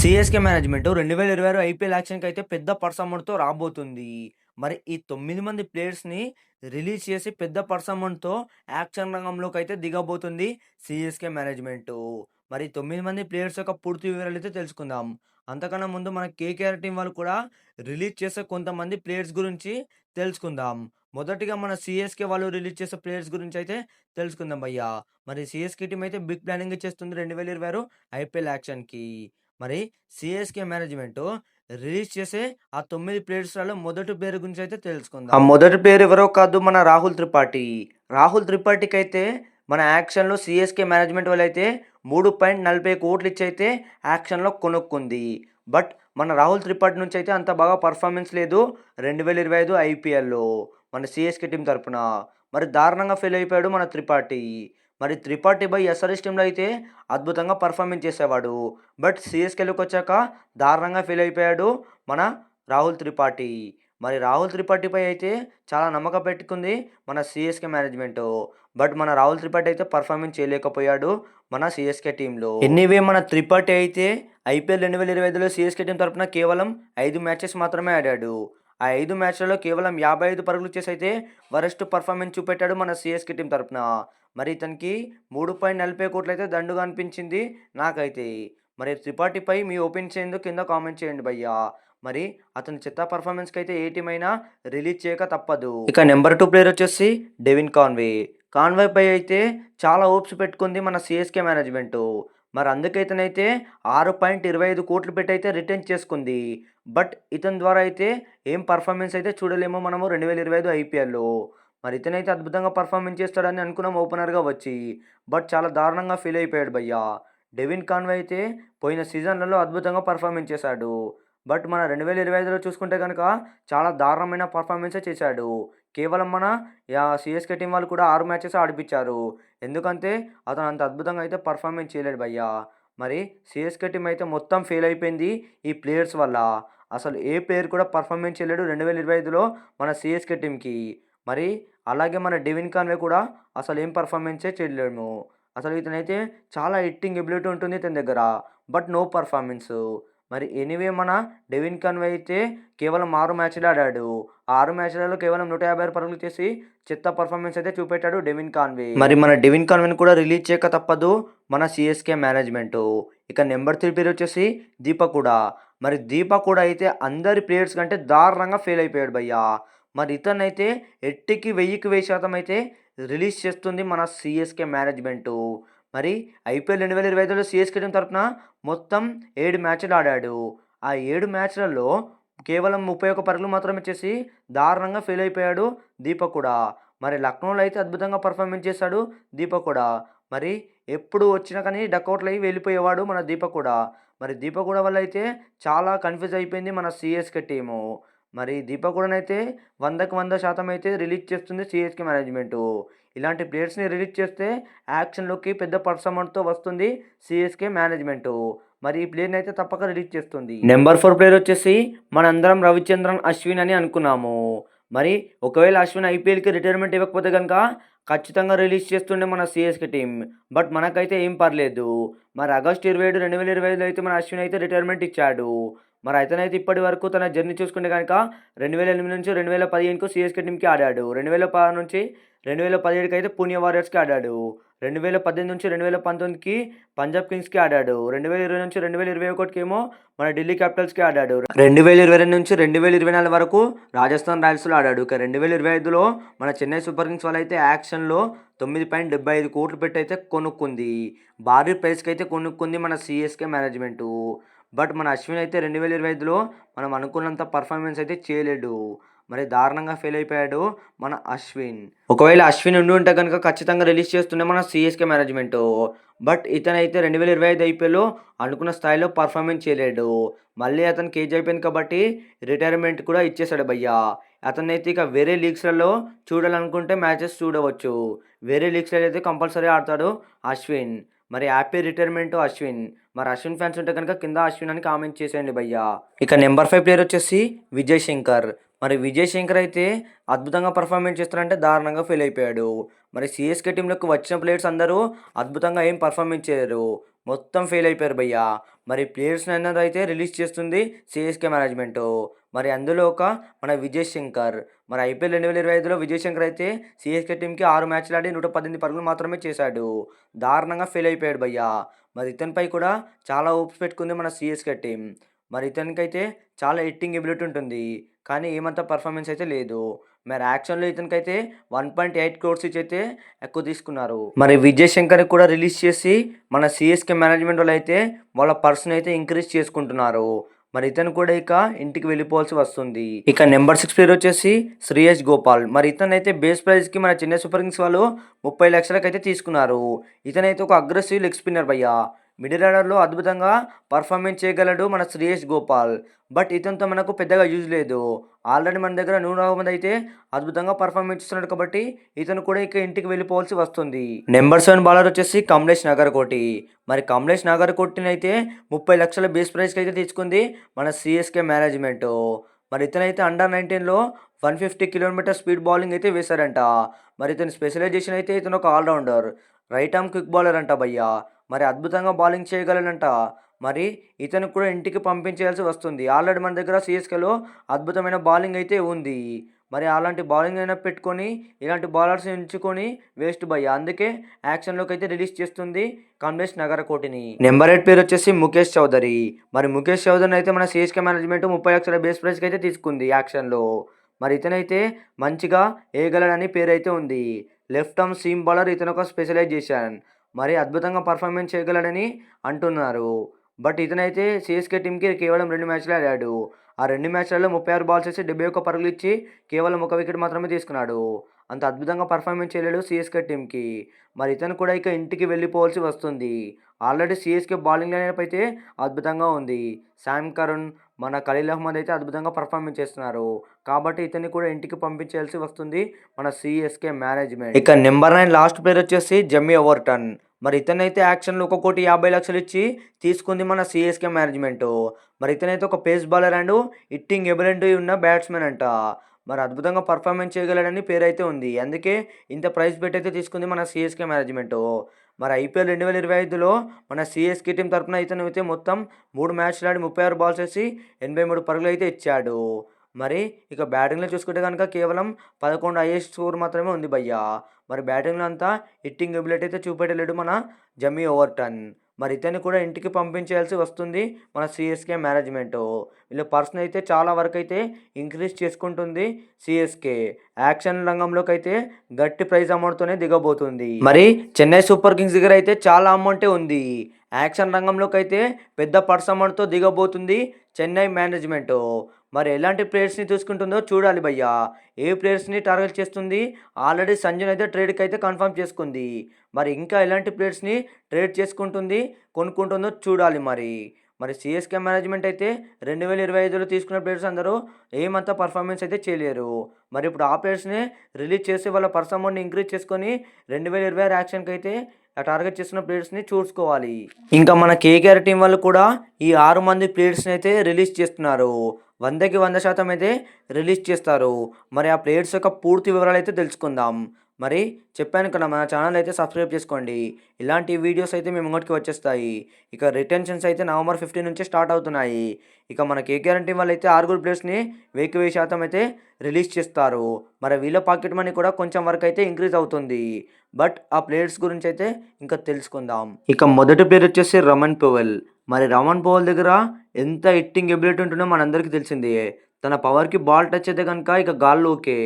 CSK management రెండు వేల ఇరవై ఆరు ఐపీఎల్ యాక్షన్కి అయితే పెద్ద పర్సమౌంట్తో రాబోతుంది. మరి ఈ తొమ్మిది మంది ప్లేయర్స్ని రిలీజ్ చేసి పెద్ద పర్సమౌంట్తో యాక్షన్ రంగంలోకి అయితే దిగబోతుంది సిఎస్కే మేనేజ్మెంట్. మరి తొమ్మిది మంది ప్లేయర్స్ యొక్క పూర్తి వివరాలు అయితే తెలుసుకుందాం. అంతకన్నా ముందు మన కేకేఆర్ టీం వాళ్ళు కూడా రిలీజ్ చేసే కొంతమంది ప్లేయర్స్ గురించి తెలుసుకుందాం. మొదటిగా మన సిఎస్కే వాళ్ళు రిలీజ్ చేసే ప్లేయర్స్ గురించి అయితే తెలుసుకుందాం భయ్యా. మరి సిఎస్కే టీం అయితే బిగ్ ప్లానింగ్ చేస్తుంది రెండు వేల ఇరవై ఆరు ఐపీఎల్ యాక్షన్కి. మరి సిఎస్కే మేనేజ్మెంట్ రిలీజ్ చేసే ఆ తొమ్మిది ప్లేయర్స్లలో మొదటి పేరు గురించి అయితే తెలుసుకుందాం. ఆ మొదటి పేరు ఎవరో కాదు మన రాహుల్ త్రిపాఠి. రాహుల్ త్రిపాఠికి అయితే మన యాక్షన్లో సిఎస్కే మేనేజ్మెంట్ వాళ్ళు అయితే మూడు పాయింట్ నలభై కోట్లు ఇచ్చి అయితే యాక్షన్లో కొనుక్కుంది. బట్ మన రాహుల్ త్రిపాఠి నుంచి అయితే అంత బాగా పర్ఫార్మెన్స్ లేదు రెండు వేల ఇరవై ఐదు ఐపీఎల్లో మన సిఎస్కే టీం తరఫున మరి దారుణంగా ఫెయిల్ అయిపోయాడు మన త్రిపాఠి. మరి త్రిపాఠి బై ఎస్ఆర్ఎస్ టీంలో అయితే అద్భుతంగా పర్ఫార్మెన్స్ చేసేవాడు. బట్ సిఎస్కేలోకి వచ్చాక దారుణంగా ఫెయిల్ అయిపోయాడు మన రాహుల్ త్రిపాఠి. మరి రాహుల్ త్రిపాఠిపై అయితే చాలా నమ్మకం పెట్టుకుంది మన సిఎస్కే మేనేజ్మెంట్ బట్ మన రాహుల్ త్రిపాఠి అయితే పర్ఫార్మెన్స్ చేయలేకపోయాడు మన సిఎస్కే టీంలో ఎనీవే మన త్రిపాఠి అయితే ఐపీఎల్ రెండు వేల ఇరవై ఐదులో సిఎస్కే టీం తరపున కేవలం ఐదు మ్యాచెస్ మాత్రమే ఆడాడు. ఆ ఐదు మ్యాచ్లలో కేవలం యాభై ఐదు పరుగులు చేసి అయితే వరస్ట్ పర్ఫార్మెన్స్ చూపెట్టాడు మన సిఎస్కే టీం తరపున. మరి ఇతనికి మూడు పాయింట్ నలభై కోట్లు అయితే దండుగా అనిపించింది నాకైతే. మరి త్రిపాఠిపై మీ ఓపెన్ చేయందు కింద కామెంట్ చేయండి భయ్యా. మరి అతని చిత్త పర్ఫార్మెన్స్కి అయితే ఏ టీం అయినా రిలీజ్ చేయక తప్పదు. ఇక నెంబర్ టూ ప్లేయర్ వచ్చేసి డెవిన్ కాన్వే. కాన్వే పై అయితే చాలా ఓప్స్ పెట్టుకుంది మన సిఎస్కే మేనేజ్మెంట్. మరి అందుకైతేనైతే ఆరు పాయింట్ ఇరవై ఐదు కోట్లు పెట్టి అయితే రిటర్న్ చేసుకుంది. బట్ ఇతని ద్వారా అయితే ఏం పర్ఫార్మెన్స్ అయితే చూడలేమో మనము రెండు వేల ఇరవై ఐదు ఐపీఎల్లో. మరి ఇతనైతే అద్భుతంగా పర్ఫార్మెన్స్ చేస్తాడని అనుకున్నాం ఓపెనర్గా వచ్చి. బట్ చాలా దారుణంగా ఫీల్ అయిపోయాడు భయ్యా. డెవిన్ కాన్వే అయితే పోయిన సీజన్లలో అద్భుతంగా పర్ఫార్మెన్స్ చేశాడు. బట్ మన రెండు వేల ఇరవై ఐదులో చూసుకుంటే కనుక చాలా దారుణమైన పర్ఫార్మెన్సే చేశాడు. కేవలం మన సిఎస్కే టీం వాళ్ళు కూడా ఆరు మ్యాచెస్ ఆడిపించారు. ఎందుకంటే అతను అంత అద్భుతంగా అయితే పర్ఫార్మెన్స్ చేయలేడు భయ్యా. మరి సిఎస్కే టీం అయితే మొత్తం ఫెయిల్ అయిపోయింది ఈ ప్లేయర్స్ వల్ల. అసలు ఏ ప్లేయర్ కూడా పర్ఫార్మెన్స్ చేయలేడు రెండు వేల ఇరవై ఐదులో మన సిఎస్కే టీంకి మరి అలాగే మన డెవిన్ కాన్వే కూడా అసలు ఏం పర్ఫార్మెన్సే చేయలేము. అసలు ఇతనైతే చాలా హిట్టింగ్ ఎబిలిటీ ఉంటుంది ఇతని దగ్గర బట్ నో పర్ఫార్మెన్స్ మరి ఎనీవే మన డెవిన్ కాన్వే అయితే కేవలం ఆరు మ్యాచ్లు ఆడాడు. ఆరు మ్యాచ్లలో కేవలం నూట యాభై ఆరు పరుగులు చేసి చెత్త పర్ఫార్మెన్స్ అయితే చూపెట్టాడు డెవిన్ కాన్వే మరి మన డెవిన్ కాన్వేని కూడా రిలీజ్ చేయక తప్పదు మన సిఎస్కే మేనేజ్మెంట్ ఇక నెంబర్ త్రీ పేరు వచ్చేసి దీప కూడా. మరి దీప కూడా అయితే అందరి ప్లేయర్స్ కంటే దారుణంగా ఫెయిల్ అయిపోయాడు భయ్యా. మరి ఇతనైతే ఎట్టికి వెయ్యికి వెయ్యి శాతం అయితే రిలీజ్ చేస్తుంది మన సిఎస్కే మేనేజ్మెంటు. మరి ఐపీఎల్ రెండు వేల ఇరవై ఐదులో సిఎస్కే టీం తరపున మొత్తం ఏడు మ్యాచ్లు ఆడాడు. ఆ ఏడు మ్యాచ్లలో కేవలం ముప్పై ఒక్క పరుగులు మాత్రమే చేసి దారుణంగా ఫెయిల్ అయిపోయాడు దీపక్ కూడా. మరి లక్నోలో అయితే అద్భుతంగా పర్ఫార్మెన్స్ చేశాడు దీపక్ కూడా. మరి ఎప్పుడు వచ్చినా కానీ డకౌట్లు అయ్యి వెళ్ళిపోయేవాడు మన దీపక్ కూడా. మరి దీపక్ కూడా వల్ల అయితే చాలా కన్ఫ్యూజ్ అయిపోయింది మన సిఎస్కే టీము. మరి దీపక్ వందకు వంద శాతం అయితే రిలీజ్ చేస్తుంది సిఎస్కే మేనేజ్మెంటు. ఇలాంటి ప్లేయర్స్ని రిలీజ్ చేస్తే యాక్షన్లోకి పెద్ద పర్సమౌంట్తో వస్తుంది సిఎస్కే మేనేజ్మెంటు. మరి ఈ ప్లేయర్ని అయితే తప్పక రిలీజ్ చేస్తుంది. నెంబర్ ఫోర్ ప్లేయర్ వచ్చేసి మనందరం రవిచంద్రన్ అశ్విన్ అని అనుకున్నాము. మరి ఒకవేళ అశ్విన్ ఐపీఎల్కి రిటైర్మెంట్ ఇవ్వకపోతే కనుక ఖచ్చితంగా రిలీజ్ చేస్తుండే మన సిఎస్కే టీం బట్ మనకైతే ఏం పర్లేదు. మరి ఆగస్ట్ ఇరవై ఏడు రెండు వేల ఇరవై ఐదులో అయితే మన అశ్విన్ అయితే రిటైర్మెంట్ ఇచ్చాడు. మరి అతనైతే ఇప్పటి వరకు తన జర్నీ చూసుకుంటే కనుక రెండు వేల ఎనిమిది నుంచి రెండు వేల పదిహేనుకు సిఎస్కే టీమ్కి ఆడాడు రెండు వేల పదహారు నుంచి రెండు వేల పదిహేడుకి అయితే పూణే వారియర్స్కి ఆడాడు రెండు వేల పద్దెనిమిది నుంచి రెండు వేల పంతొమ్మిదికి పంజాబ్ కింగ్స్కి ఆడాడు రెండు వేల ఇరవై నుంచి రెండు వేల ఇరవై ఒకటికి ఏమో మన ఢిల్లీ క్యాపిటల్స్కి ఆడాడు రెండు వేల ఇరవై రెండు నుంచి రెండు వేల ఇరవై నాలుగు వరకు రాజస్థాన్ రాయల్స్లో ఆడాడు ఇక రెండు వేల ఇరవై ఐదులో మన చెన్నై సూపర్ కింగ్స్ వాళ్ళు అయితే యాక్షన్లో తొమ్మిది పాయింట్ డెబ్బై ఐదు కోట్లు పెట్టి అయితే కొనుక్కుంది భారీ ప్రైస్కి అయితే కొనుక్కుంది మన సిఎస్కే మేనేజ్మెంటు బట్ మన అశ్విన్ అయితే రెండు వేల ఇరవై ఐదులో మనం అనుకున్నంత పర్ఫార్మెన్స్ అయితే చేయలేడు. మరి దారుణంగా ఫెయిల్ అయిపోయాడు మన అశ్విన్. ఒకవేళ అశ్విన్ ఉండి ఉంటే కనుక ఖచ్చితంగా రిలీజ్ చేస్తుండే మన సిఎస్కే మేనేజ్మెంట్ బట్ ఇతనైతే రెండు వేల ఇరవై ఐదు ఐపీఎల్లో అనుకున్న స్థాయిలో పర్ఫార్మెన్స్ చేయలేడు. మళ్ళీ అతను కేజీ అయిపోయింది కాబట్టి రిటైర్మెంట్ కూడా ఇచ్చేసాడు భయ్యా. అతనైతే అయితే ఇక వేరే లీగ్స్లలో చూడాలనుకుంటే మ్యాచెస్ చూడవచ్చు. వేరే లీగ్స్లో అయితే కంపల్సరీ ఆడతాడు అశ్విన్. మరి హ్యాపీ రిటైర్మెంట్ అశ్విన్. మరి అశ్విన్ ఫ్యాన్స్ ఉంటే కనుక కింద అశ్విన్ అని కామెంట్ చేసేయండి భయ్యా. ఇక నెంబర్ ఫైవ్ ప్లేయర్ వచ్చేసి విజయ్ శంకర్. మరి విజయ్ శంకర్ అయితే అద్భుతంగా పర్ఫార్మెన్స్ చేస్తారంటే దారుణంగా ఫెయిల్ అయిపోయాడు. మరి సిఎస్కే టీంలోకి వచ్చిన ప్లేయర్స్ అందరూ అద్భుతంగా ఏం పర్ఫార్మెన్స్ చేయరు. మొత్తం ఫెయిల్ అయిపోయారు భయ్యా. మరి ప్లేయర్స్ని అన్నది అయితే రిలీజ్ చేస్తుంది సిఎస్కే మేనేజ్మెంట్. మరి అందులో ఒక మన విజయ్ శంకర్. మరి ఐపీఎల్ రెండు వేల ఇరవై ఐదులో విజయ్ శంకర్ అయితే సిఎస్కే టీంకి ఆరు మ్యాచ్లు ఆడి నూట పద్దెనిమిది పరుగులు మాత్రమే చేశాడు. దారుణంగా ఫెయిల్ అయిపోయాడు భయ్యా. మరి ఇతనిపై కూడా చాలా ఓప్స్ పెట్టుకుంది మన సిఎస్కే టీం మరి ఇతనికైతే చాలా ఎట్టింగ్ ఎబిలిటీ ఉంటుంది. కానీ ఏమంత పర్ఫార్మెన్స్ అయితే లేదు. మరి యాక్షన్లో ఇతనికైతే వన్ పాయింట్ ఎయిట్ క్రోర్స్ ఇచ్చి అయితే ఎక్కువ తీసుకున్నారు. మరి విజయ్ శంకర్ కూడా రిలీజ్ చేసి మన సిఎస్కే మేనేజ్మెంట్ వాళ్ళు అయితే వాళ్ళ పర్సన్ అయితే ఇంక్రీజ్ చేసుకుంటున్నారు. మరి ఇతను కూడా ఇక ఇంటికి వెళ్ళిపోవాల్సి వస్తుంది. ఇక నెంబర్ సిక్స్ ప్లేయర్ వచ్చేసి శ్రేయస్ గోపాల్. మరి ఇతను అయితే బేస్ ప్రైజ్కి మన చెన్నై సూపర్ కింగ్స్ వాళ్ళు ముప్పై లక్షలకు అయితే తీసుకున్నారు. ఇతనైతే ఒక అగ్రెసివ్ లెగ్ స్పిన్నర్ భయ్యా. మిడిల్ ఆర్డర్లో అద్భుతంగా పర్ఫార్మెన్స్ చేయగలడు మన శ్రేయస్ గోపాల్. బట్ ఇతనితో మనకు పెద్దగా యూజ్ లేదు. ఆల్రెడీ మన దగ్గర నూనె అహ్మద్ అయితే అద్భుతంగా పర్ఫార్మెన్స్ ఇస్తున్నాడు కాబట్టి ఇతను కూడా ఇక ఇంటికి వెళ్ళిపోవాల్సి వస్తుంది. నెంబర్ సెవెన్ బౌలర్ వచ్చేసి కమలేష్ నగర్కోటి. మరి కమలేష్ నగర్కోటిని అయితే ముప్పై లక్షల బేస్ ప్రైస్కి అయితే తీసుకుంది మన సిఎస్కే మేనేజ్మెంట్. మరి ఇతనైతే అండర్ నైన్టీన్లో one fifty kilometer speed bowling అయితే వేశారంట. మరి ఇతని స్పెషలైజేషన్ అయితే ఇతను ఒక allrounder right arm quick bowler అంట భయ్యా. మరి అద్భుతంగా బౌలింగ్ చేయగలనంట మరి ఇతను కూడా ఇంటికి పంపించేయాల్సి వస్తుంది. ఆల్రెడీ మన దగ్గర సిఎస్కేలో అద్భుతమైన బౌలింగ్ అయితే ఉంది. మరి అలాంటి బౌలింగ్ అయినా పెట్టుకొని ఇలాంటి బౌలర్స్ ఎంచుకొని వేస్ట్ భయ్య. అందుకే యాక్షన్లోకి అయితే రిలీజ్ చేస్తుంది కమలేష్ నగరకోటిని. నెంబర్ ఎయిట్ పేరు వచ్చేసి ముఖేష్ చౌదరి. మరి ముఖేష్ చౌదరిని అయితే మన సిఎస్కే మేనేజ్మెంట్ ముప్పై లక్షల బేస్ ప్రైస్కి అయితే తీసుకుంది యాక్షన్లో మరి ఇతనైతే మంచిగా వేయగలడని పేరు అయితే ఉంది. లెఫ్ట్ ఆర్మ్ సీమ్ బౌలర్ ఇతను ఒక స్పెషలైజేషన్ మరి అద్భుతంగా పర్ఫార్మెన్స్ చేయగలడని అంటున్నారు. బట్ ఇతనైతే సిఎస్కే టీంకి కేవలం రెండు మ్యాచ్లు ఆడాడు. ఆ రెండు మ్యాచ్లలో ముప్పై ఆరు బాల్స్ వేసి డెబ్బై ఒక్క పరుగులు ఇచ్చి కేవలం ఒక వికెట్ మాత్రమే తీసుకున్నాడు. అంత అద్భుతంగా పర్ఫార్మెన్స్ చేయలేడు సిఎస్కే టీంకి మరి ఇతను కూడా ఇక ఇంటికి వెళ్ళిపోవాల్సి వస్తుంది. ఆల్రెడీ సిఎస్కే బౌలింగ్ లైనప్ అయితే అద్భుతంగా ఉంది. శామ్ కరుణ్ మన ఖలీల్ అహ్మద్ అయితే అద్భుతంగా పర్ఫార్మెన్స్ చేస్తున్నారు. కాబట్టి ఇతన్ని కూడా ఇంటికి పంపించాల్సి వస్తుంది మన సిఎస్కే మేనేజ్మెంట్ ఇక నెంబర్ నైన్ లాస్ట్ ప్లేయర్ వచ్చేసి జమ్మి ఓవర్టన్ మరి ఇతనైతే యాక్షన్లో ఒక కోటి యాభై లక్షలు ఇచ్చి తీసుకుంది మన సిఎస్కే మేనేజ్మెంట్ మరి ఇతనైతే ఒక pace bowler and hitting ability ఉన్న బ్యాట్స్మెన్ అంట. మరి అద్భుతంగా పర్ఫార్మెన్స్ చేయగలడని పేరు అయితే ఉంది. అందుకే ఇంత ప్రైస్ పెట్టి అయితే తీసుకుంది మన సిఎస్కే మేనేజ్మెంట్ మరి ఐపీఎల్ రెండు వేల ఇరవై ఐదులో మన సిఎస్కే టీం తరఫున అయితే మొత్తం మూడు మ్యాచ్లు ఆడి ముప్పై ఆరు బాల్స్ వేసి ఎనభై మూడు పరుగులు అయితే ఇచ్చాడు. మరి ఇక బ్యాటింగ్లో చూసుకుంటే కనుక కేవలం పదకొండు హైయెస్ట్ స్కోర్ మాత్రమే ఉంది భయ్య. మరి బ్యాటింగ్లో అంతా హిట్టింగ్ ఎబిలిటీ అయితే చూపెట్టలేడు మన జమ్మీ ఓవర్టన్. మరి ఇతన్ని కూడా ఇంటికి పంపించాల్సి వస్తుంది మన సిఎస్కే మేనేజ్మెంట్ వీళ్ళ పర్సన్ అయితే చాలా వరకు అయితే ఇంక్రీజ్ చేసుకుంటుంది సిఎస్కే యాక్షన్ రంగంలోకి అయితే గట్టి ప్రైజ్ అమౌంట్తోనే దిగబోతుంది. మరి చెన్నై సూపర్ కింగ్స్ దగ్గర అయితే చాలా అమౌంటే ఉంది. యాక్షన్ రంగంలోకి అయితే పెద్ద పర్స్ అమౌంట్తో దిగబోతుంది చెన్నై మేనేజ్మెంట్ మరి ఎలాంటి ప్లేయర్స్ని తీసుకుంటుందో చూడాలి భయ్యా. ఏ ప్లేయర్స్ని టార్గెట్ చేస్తుంది? ఆల్రెడీ సంజయ్ అయితే ట్రేడ్కి అయితే కన్ఫర్మ్ చేసుకుంది. మరి ఇంకా ఎలాంటి ప్లేయర్స్ని ట్రేడ్ చేసుకుంటుంది కొనుక్కుంటుందో చూడాలి మరి. మరి సిఎస్కే మేనేజ్మెంట్ అయితే రెండు వేల ఇరవై ఐదులో తీసుకున్న ప్లేయర్స్ అందరూ ఏమంతా పర్ఫార్మెన్స్ అయితే చేయలేరు. మరి ఇప్పుడు ఆ ప్లేయర్స్ని రిలీజ్ చేసి వాళ్ళ పర్స్ అమౌంట్ని ఇంక్రీజ్ చేసుకొని రెండు వేల ఇరవై ఆరు యాక్షన్కి అయితే ఆ టార్గెట్ చేసిన ప్లేయర్స్ని చూసుకోవాలి. ఇంకా మన కేకేఆర్ టీం వాళ్ళు కూడా ఈ ఆరు మంది ప్లేయర్స్ని అయితే రిలీజ్ చేస్తున్నారు. వందకి వంద శాతం అయితే రిలీజ్ చేస్తారు. మరి ఆ ప్లేయర్స్ యొక్క పూర్తి వివరాలు అయితే తెలుసుకుందాం. మరి చెప్పాను కదా మన ఛానల్ అయితే సబ్స్క్రైబ్ చేసుకోండి. ఇలాంటి వీడియోస్ అయితే మేము ఇంకోటికి వచ్చేస్తాయి. ఇక రిటెన్షన్స్ అయితే నవంబర్ ఫిఫ్టీన్ నుంచి స్టార్ట్ అవుతున్నాయి. ఇక మన ఏ గ్యారంటీ వాళ్ళు అయితే ఆరుగురు ప్లేయర్స్ని వెయ్యికి వెయ్యి శాతం అయితే రిలీజ్ చేస్తారు. మరి వీళ్ళ పాకెట్ మనీ కూడా కొంచెం వరకు అయితే ఇంక్రీజ్ అవుతుంది. బట్ ఆ ప్లేయర్స్ గురించి అయితే ఇంకా తెలుసుకుందాం. ఇక మొదటి ప్లేయర్ వచ్చేసి రమన్ పువెల్. మరి రమన్ పవల్ దగ్గర ఎంత హిట్టింగ్ ఎబిలిటీ ఉంటుందో మనందరికీ తెలిసిందే. తన పవర్కి బాల్ టచ్ అయితే కనుక ఇక గాల్లో ఓకే.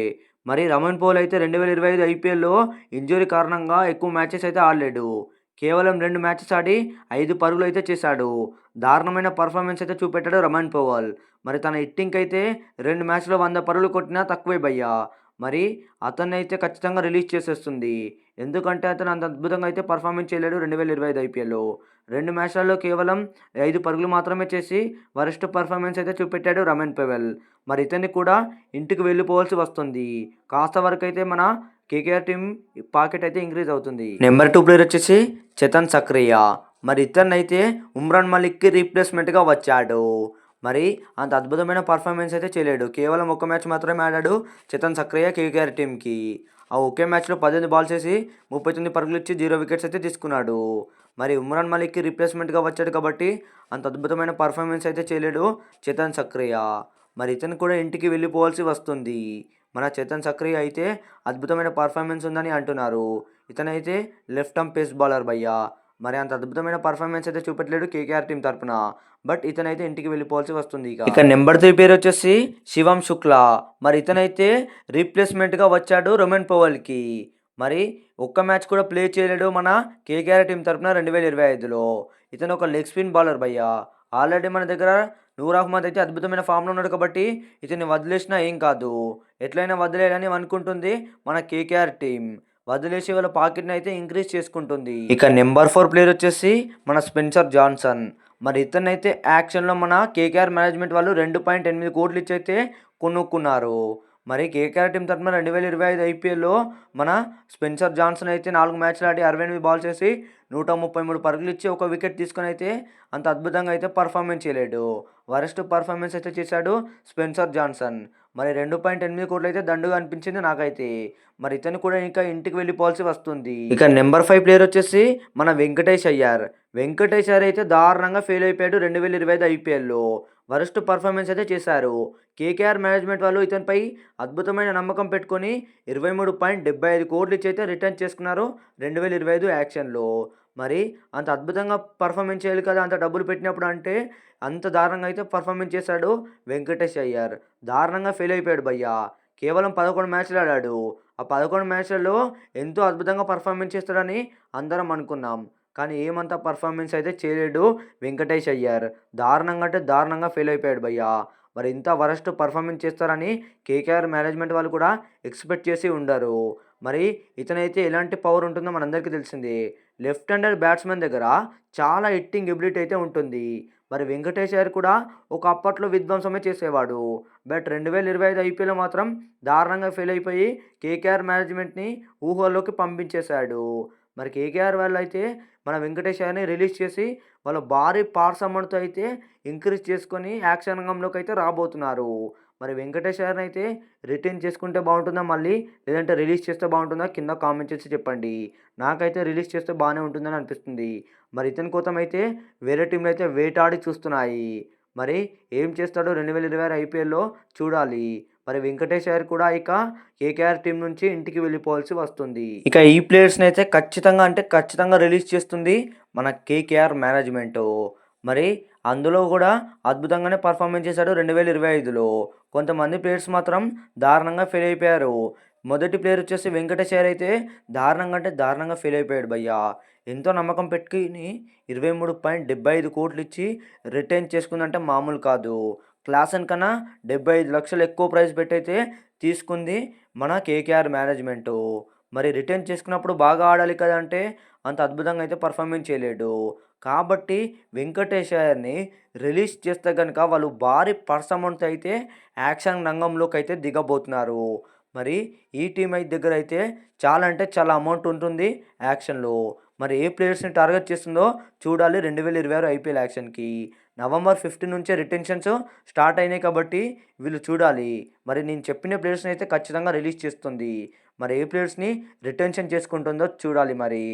మరి రమన్ పోల్ అయితే రెండు వేల ఇరవై ఐదు ఐపీఎల్లో ఇంజురీ కారణంగా ఎక్కువ మ్యాచెస్ అయితే ఆడలేడు. కేవలం రెండు మ్యాచెస్ ఆడి ఐదు పరుగులు అయితే చేశాడు. దారుణమైన పర్ఫార్మెన్స్ అయితే చూపెట్టాడు రమన్ పోవాల్ మరి తన హిట్టింగ్కి అయితే రెండు మ్యాచ్లో వంద పరుగులు కొట్టినా తక్కువే భయ్యా. మరి అతన్ని అయితే ఖచ్చితంగా రిలీజ్ చేసేస్తుంది. ఎందుకంటే అతను అంత అద్భుతంగా అయితే పర్ఫార్మెన్స్ చేయలేడు రెండు వేల ఇరవై ఐదు ఐపీఎల్లో. రెండు మ్యాచ్లలో కేవలం ఐదు పరుగులు మాత్రమే చేసి వరస్ట్ పర్ఫార్మెన్స్ అయితే చూపెట్టాడు రమేన్ పెవెల్. మరి ఇతన్ని కూడా ఇంటికి వెళ్ళిపోవాల్సి వస్తుంది. కాస్త వరకు అయితే మన కేకేఆర్ టీం పాకెట్ అయితే ఇంక్రీజ్ అవుతుంది. నెంబర్ టూ ప్లేయర్ వచ్చేసి చతన్ సక్రియ. మరి ఇతన్ని అయితే ఉమ్రాన్ మలిక్కి రీప్లేస్మెంట్గా వచ్చాడు. మరి అంత అద్భుతమైన పర్ఫార్మెన్స్ అయితే చేయలేడు. కేవలం ఒక మ్యాచ్ మాత్రమే ఆడాడు చేతన్ సక్రియ కేకేఆర్ టీంకి ఆ ఒకే మ్యాచ్లో పద్దెనిమిది బాల్స్ వేసి ముప్పై తొమ్మిది పరుగులు ఇచ్చి జీరో వికెట్స్ అయితే తీసుకున్నాడు. మరి ఉమ్రాన్ మలిక్కి రీప్లేస్మెంట్గా వచ్చాడు కాబట్టి అంత అద్భుతమైన పర్ఫార్మెన్స్ అయితే చేయలేడు చేతన్ సక్రియ. మరి ఇతను కూడా ఇంటికి వెళ్ళిపోవాల్సి వస్తుంది. మన చేతన్ సక్రియ అయితే అద్భుతమైన పర్ఫార్మెన్స్ ఉందని అంటున్నారు. ఇతనైతే లెఫ్ట్ ఆర్మ్ పేస్ బౌలర్ భయ్యా. మరి అంత అద్భుతమైన పర్ఫార్మెన్స్ అయితే చూపెట్టలేడు కేకేఆర్ టీం తరపున. బట్ ఇతనైతే ఇంటికి వెళ్ళిపోవాల్సి వస్తుంది ఇక. ఇక నెంబర్ త్రీ పేరు వచ్చేసి శివం శుక్లా. మరి ఇతనైతే రీప్లేస్మెంట్గా వచ్చాడు రొమెన్ పోవల్కి. మరి ఒక్క మ్యాచ్ కూడా ప్లే చేయలేడు మన కేకేఆర్ టీం తరఫున రెండు వేల ఇరవై ఐదులో. ఇతను ఒక లెగ్ స్పిన్ బౌలర్ భయ్యా. ఆల్రెడీ మన దగ్గర నూర్ అహ్మద్ అయితే అద్భుతమైన ఫామ్లో ఉన్నాడు కాబట్టి ఇతన్ని వదిలేసినా ఏం కాదు. ఎట్లయినా వదిలేయాలని అనుకుంటుంది మన కేకేఆర్ టీం వదిలేసి వాళ్ళ పాకెట్ని అయితే ఇంక్రీజ్ చేసుకుంటుంది. ఇక నెంబర్ ఫోర్ ప్లేయర్ వచ్చేసి మన స్పెన్సర్ జాన్సన్. మరి ఇతనైతే యాక్షన్లో మన కేకేఆర్ మేనేజ్మెంట్ వాళ్ళు రెండు పాయింట్ ఎనిమిది కోట్లు ఇచ్చి అయితే కొనుక్కున్నారు. మరి కేకేఆర్ టీం తరఫున రెండు వేల ఇరవై ఐదు ఐపీఎల్లో మన స్పెన్సర్ జాన్సన్ అయితే నాలుగు మ్యాచ్లు ఆడి అరవై ఎనిమిది బాల్ చేసి నూట ముప్పై మూడు పరుగులు ఇచ్చి ఒక వికెట్ తీసుకొని అయితే అంత అద్భుతంగా అయితే పర్ఫార్మెన్స్ చేయలేడు. వరస్ట్ పర్ఫార్మెన్స్ అయితే చేశాడు స్పెన్సర్ జాన్సన్. మరి రెండు పాయింట్ ఎనిమిది కోట్లు అయితే దండుగా అనిపించింది నాకైతే. మరి ఇతను కూడా ఇంకా ఇంటికి వెళ్ళిపోవాల్సి వస్తుంది. ఇక నెంబర్ ఫైవ్ ప్లేయర్ వచ్చేసి మన వెంకటేష్ అయ్యార్. వెంకటేష్ అయ్యార్ అయితే దారుణంగా ఫెయిల్ అయిపోయాడు రెండు వేల ఇరవై ఐదు ఐపీఎల్లో. వరస్ట్ పర్ఫార్మెన్స్ అయితే చేశారు. కేకేఆర్ మేనేజ్మెంట్ వాళ్ళు ఇతనిపై అద్భుతమైన నమ్మకం పెట్టుకొని ఇరవై మూడు పాయింట్ డెబ్బై ఐదు కోట్లు ఇచ్చి అయితే రిటర్న్ చేసుకున్నారు రెండు వేల ఇరవై ఐదు యాక్షన్లో. మరి అంత అద్భుతంగా పర్ఫార్మెన్స్ చేయాలి కదా అంత డబ్బులు పెట్టినప్పుడు అంటే అంత దారుణంగా అయితే పర్ఫార్మెన్స్ చేశాడు వెంకటేష్ అయ్యర్. దారుణంగా ఫెయిల్ అయిపోయాడు భయ్యా. కేవలం పదకొండు మ్యాచ్లు ఆడాడు. ఆ పదకొండు మ్యాచ్లలో ఎంతో అద్భుతంగా పర్ఫార్మెన్స్ చేస్తాడని అందరం అనుకున్నాం. కానీ ఏమంత పర్ఫార్మెన్స్ అయితే చేయలేడు వెంకటేష్ అయ్యార్. దారుణంగా అంటే దారుణంగా ఫెయిల్ అయిపోయాడు భయ్యా. మరి ఇంత వరస్ట్ పర్ఫార్మెన్స్ చేస్తారని కేకేఆర్ మేనేజ్మెంట్ వాళ్ళు కూడా ఎక్స్పెక్ట్ చేసి ఉండరు. మరి ఇతనైతే ఎలాంటి పవర్ ఉంటుందో మనందరికీ తెలిసింది. లెఫ్ట్ హ్యాండెడ్ బ్యాట్స్మెన్ దగ్గర చాలా హిట్టింగ్ ఎబిలిటీ అయితే ఉంటుంది. మరి వెంకటేష్ అయ్యర్ కూడా ఒక అప్పట్లో విధ్వంసమే చేసేవాడు. బట్ రెండు వేల ఇరవై ఐదు ఐపీఎల్లో మాత్రం దారుణంగా ఫెయిల్ అయిపోయి కేకేఆర్ మేనేజ్మెంట్ని ఊహల్లోకి పంపించేశాడు. మరి కేకేఆర్ వాళ్ళు అయితే మన వెంకటేష్ అయ్యర్ని రిలీజ్ చేసి వాళ్ళు భారీ పార్సమ్మతో అయితే ఇంక్రీజ్ చేసుకొని యాక్షన్ రంగంలోకి అయితే రాబోతున్నారు. మరి వెంకటేష్ అయ్యర్ని అయితే రిటర్న్ చేసుకుంటే బాగుంటుందా మళ్ళీ? లేదంటే రిలీజ్ చేస్తే బాగుంటుందా? కింద కామెంట్ చేసి చెప్పండి. నాకైతే రిలీజ్ చేస్తే బాగానే ఉంటుందని అనిపిస్తుంది. మరి ఇతని కోసం అయితే వేరే టీంలు అయితే వేటాడి చూస్తున్నాయి. మరి ఏం చేస్తాడో రెండు వేల ఇరవై ఆరు ఐపీఎల్లో చూడాలి. మరి వెంకటేష్ అయ్యర్ కూడా ఇక కేకేఆర్ టీం నుంచి ఇంటికి వెళ్ళిపోవాల్సి వస్తుంది. ఇక ఈ ప్లేయర్స్ని అయితే ఖచ్చితంగా అంటే ఖచ్చితంగా రిలీజ్ చేస్తుంది మన కేకేఆర్ మేనేజ్మెంట్. మరి అందులో కూడా అద్భుతంగానే పర్ఫార్మెన్స్ చేశాడు రెండు వేల ఇరవై ఐదులో. కొంతమంది ప్లేయర్స్ మాత్రం దారుణంగా ఫెయిల్ అయిపోయారు. మొదటి ప్లేయర్ వచ్చేసి వెంకటేష్ అయ్యర్ అయితే దారుణంగా అంటే దారుణంగా ఫెయిల్ అయిపోయాడు భయ్యా. ఎంతో నమ్మకం పెట్టుకుని ఇరవై మూడు పాయింట్ డెబ్బై ఐదు కోట్లు ఇచ్చి రిటైన్ చేసుకుందంటే మామూలు కాదు. క్లాసన్ కన్నా డెబ్బై ఐదు లక్షలు ఎక్కువ ప్రైస్ పెట్టయితే తీసుకుంది మన కేకేఆర్ మేనేజ్మెంటు. మరి రిటర్న్ చేసుకున్నప్పుడు బాగా ఆడాలి కదా అంటే అంత అద్భుతంగా అయితే పర్ఫార్మెన్స్ చేయలేడు. కాబట్టి వెంకటేశ్వర్ని రిలీజ్ చేస్తే కనుక వాళ్ళు భారీ పర్స్ అమౌంట్ అయితే యాక్షన్ రంగంలోకి అయితే దిగబోతున్నారు. మరి ఈ టీం అయితే దగ్గర అయితే చాలా అంటే చాలా అమౌంట్ ఉంటుంది యాక్షన్లో. మరి ఏ ప్లేయర్స్ని టార్గెట్ చేస్తుందో చూడాలి. రెండు వేల ఇరవై ఆరు ఐపీఎల్ యాక్షన్కి. నవంబర్ ఫిఫ్టీన్ నుంచే రిటెన్షన్స్ స్టార్ట్ అయినాయి కాబట్టి వీళ్ళు చూడాలి. మరి నేను చెప్పిన ప్లేయర్స్ని అయితే ఖచ్చితంగా రిలీజ్ చేస్తుంది. మరి ఏ ప్లేయర్స్ని రిటెన్షన్ చేసుకుంటుందో చూడాలి మరి.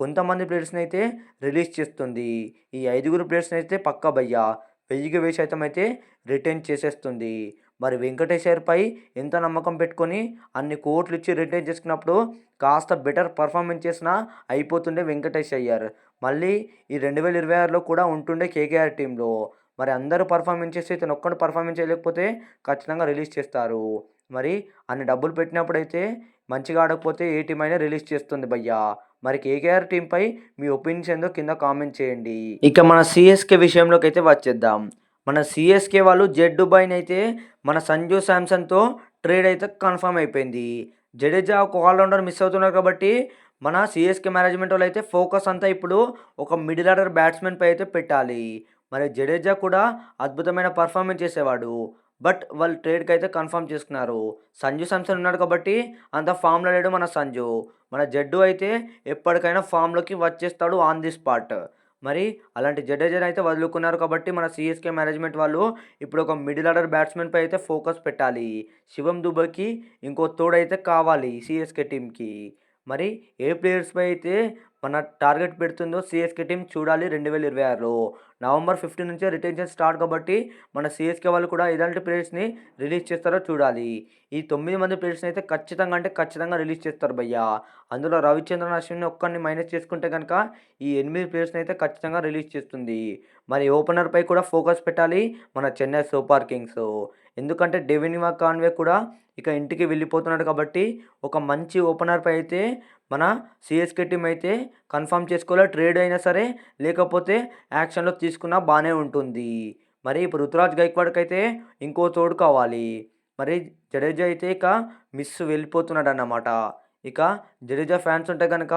కొంతమంది ప్లేయర్స్ని అయితే రిలీజ్ చేస్తుంది. ఈ ఐదుగురు ప్లేయర్స్ని అయితే పక్కా భయ్యా. వెయ్యికి వెయ్యి శాతం అయితే రిటైన్ చేసేస్తుంది. మరి వెంకటేశ్వర్పై ఎంత నమ్మకం పెట్టుకొని అన్ని కోట్లు ఇచ్చి రిటైన్ చేసుకున్నప్పుడు కాస్త బెటర్ పర్ఫార్మెన్స్ చేసినా అయిపోతుండే వెంకటేష్ అయ్యారు మళ్ళీ ఈ రెండు వేల ఇరవై ఆరులో కూడా ఉంటుండే కేకేఆర్ టీంలో. మరి అందరూ పర్ఫార్మెన్స్ చేస్తే ఇతను ఒక్కడు పర్ఫార్మెన్స్ చేయలేకపోతే ఖచ్చితంగా రిలీజ్ చేస్తారు. మరి అన్ని డబ్బులు పెట్టినప్పుడు అయితే మంచిగా ఆడకపోతే ఏ టీం అయినా రిలీజ్ చేస్తుంది భయ్యా. మరి కేకేఆర్ టీంపై మీ ఒపీనియన్స్ ఏందో కింద కామెంట్ చేయండి. ఇక మన సిఎస్కే విషయంలోకి అయితే వచ్చేద్దాం. మన సిఎస్కే వాళ్ళు జెడ్ దుబాయ్ని అయితే మన సంజు శాంసన్తో ట్రేడ్ అయితే కన్ఫర్మ్ అయిపోయింది. జడేజా ఒక ఆల్రౌండర్ మిస్ అవుతున్నారు కాబట్టి మన సిఎస్కే మేనేజ్మెంట్ వాళ్ళు అయితే ఫోకస్ అంతా ఇప్పుడు ఒక మిడిల్ ఆర్డర్ బ్యాట్స్మెన్ పై అయితే పెట్టాలి. మరి జడేజా కూడా అద్భుతమైన పర్ఫార్మెన్స్ చేసేవాడు. బట్ వాళ్ళు ట్రేడ్కి అయితే కన్ఫర్మ్ చేసుకున్నారు. సంజు శాంసన్ ఉన్నాడు కాబట్టి అంత ఫామ్లో లేడు మన సంజు మన జడ్డు అయితే ఎప్పటికైనా ఫామ్లోకి వచ్చేస్తాడు ఆన్ ది స్పాట్ మరి అలాంటి జడేజాని అయితే వదులుకున్నారు కాబట్టి మన సిఎస్కే మేనేజ్మెంట్ వాళ్ళు ఇప్పుడు ఒక మిడిల్ ఆర్డర్ బ్యాట్స్మెన్పై అయితే ఫోకస్ పెట్టాలి. శివం దుబేకి ఇంకో తోడైతే కావాలి సిఎస్కే టీంకి మరి ఏ ప్లేయర్స్‌పై అయితే మన టార్గెట్ పెడుతుందో సిఎస్కే టీం చూడాలి 2026లో. నవంబర్ 15 నుంచే రిటెన్షన్ స్టార్ట్ కాబట్టి మన సిఎస్కే వాళ్ళు కూడా ఎలాంటి ప్లేయర్స్‌ని రిలీజ్ చేస్తారో చూడాలి. ఈ తొమ్మిది మంది ప్లేయర్స్‌ని అయితే ఖచ్చితంగా అంటే ఖచ్చితంగా రిలీజ్ చేస్తారు భయ్యా. అందులో రవిచంద్రన్ అశ్విన్ ఒక్కరిని మైనస్ చేసుకుంటే కనుక ఈ ఎనిమిది ప్లేయర్స్‌ని అయితే ఖచ్చితంగా రిలీజ్ చేస్తుంది. మరి ఓపెనర్‌పై కూడా ఫోకస్ పెట్టాలి మన చెన్నై సూపర్ కింగ్స్. ఎందుకంటే డెవిన్ కాన్వే కూడా ఇక ఇంటికి వెళ్ళిపోతున్నాడు కాబట్టి ఒక మంచి ఓపెనర్‌పై అయితే మన సీఎస్‌కే టీం అయితే కన్ఫర్మ్ చేసుకోవాలి. ట్రేడ్ అయినా సరే లేకపోతే యాక్షన్‌లో తీసుకున్నా బాగానే ఉంటుంది. మరి ఇప్పుడు రుతురాజ్ గైక్వాడ్కి అయితే ఇంకో తోడు కావాలి. మరి జడేజా అయితే ఇక మిస్ వెళ్ళిపోతున్నాడు అన్నమాట ఇక జడేజా ఫ్యాన్స్ ఉంటే కనుక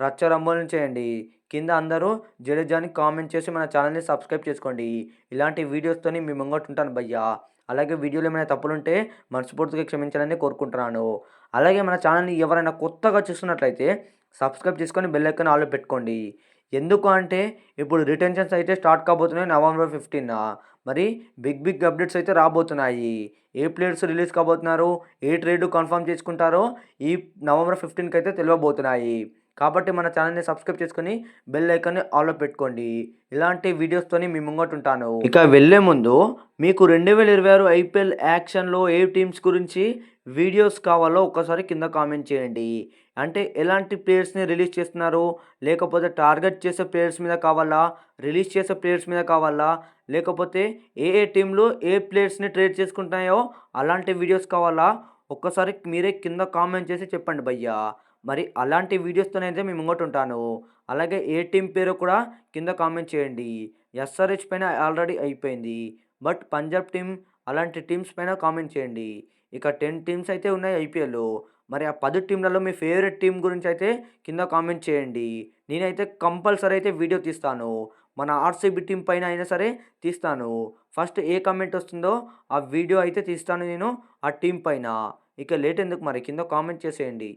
రచ్చ రంబోలిని చేయండి. కింద అందరూ జడేజాని కామెంట్ చేసి మన ఛానల్‌ని సబ్స్క్రైబ్ చేసుకోండి. ఇలాంటి వీడియోస్‌తోని మీ ముంగట ఉంటాను భయ్యా. అలాగే వీడియోలో ఏమైనా తప్పులుంటే మనస్ఫూర్తిగా క్షమించాలని కోరుకుంటున్నాను. అలాగే మన ఛానల్‌ని ఎవరైనా కొత్తగా చూస్తున్నట్లయితే సబ్స్క్రైబ్ చేసుకొని బెల్ ఐకాన్ ఆల్‌లో పెట్టుకోండి. ఎందుకు అంటే ఇప్పుడు రిటెన్షన్స్ అయితే స్టార్ట్ కాబోతున్నాయి నవంబర్ 15న. మరి బిగ్ బిగ్ అప్డేట్స్ అయితే రాబోతున్నాయి. ఏ ప్లేయర్స్ రిలీజ్ కాబోతున్నారు, ఏ ట్రేడ్ కన్ఫర్మ్ చేసుకుంటారో ఈ నవంబర్ ఫిఫ్టీన్కి అయితే తెలియబోతున్నాయి కాబట్టి మన ఛానల్‌ని సబ్స్క్రైబ్ చేసుకొని బెల్ ఐకాన్‌ని ఆల్‌లో పెట్టుకోండి. ఇలాంటి వీడియోస్‌తోని మీ ముంగట ఉంటాను. ఇక వెళ్ళే ముందు మీకు 2026 ఐపీఎల్ యాక్షన్‌లో ఏ టీమ్స్ గురించి వీడియోస్ కావాలో ఒక్కసారి కింద కామెంట్ చేయండి. అంటే ఎలాంటి ప్లేయర్స్‌ని రిలీజ్ చేస్తున్నారు? లేకపోతే టార్గెట్ చేసే ప్లేయర్స్ మీద కావాలా? రిలీజ్ చేసే ప్లేయర్స్ మీద కావాలా? లేకపోతే ఏ ఏ టీంలు ఏ ప్లేయర్స్‌ని ట్రేడ్ చేసుకుంటున్నాయో అలాంటి వీడియోస్ కావాలా? ఒక్కసారి మీరే కింద కామెంట్ చేసి చెప్పండి భయ్యా. మరి అలాంటి వీడియోస్‌తోనైతే మేము ఇంకోటి ఉంటాను. అలాగే ఏ టీమ్ పేరు కూడా కింద కామెంట్ చేయండి. ఎస్ఆర్‌హెచ్ పైన ఆల్రెడీ అయిపోయింది. బట్ పంజాబ్ టీం అలాంటి టీమ్స్ పైన కామెంట్ చేయండి. ఇక 10 టీమ్స్ అయితే ఉన్నాయి ఐపీఎల్‌లో. మరి ఆ పది టీంలలో మీ ఫేవరెట్ టీం గురించి అయితే కింద కామెంట్ చేయండి. నేనైతే కంపల్సరీ అయితే వీడియో తీస్తాను. మన ఆర్‌సీబీ టీమ్ పైన అయినా సరే తీస్తాను. ఫస్ట్ ఏ కామెంట్ వస్తుందో ఆ వీడియో అయితే తీస్తాను నేను ఆ టీం పైన. ఇక లేట్ ఎందుకు మరి కింద కామెంట్ చేసేయండి.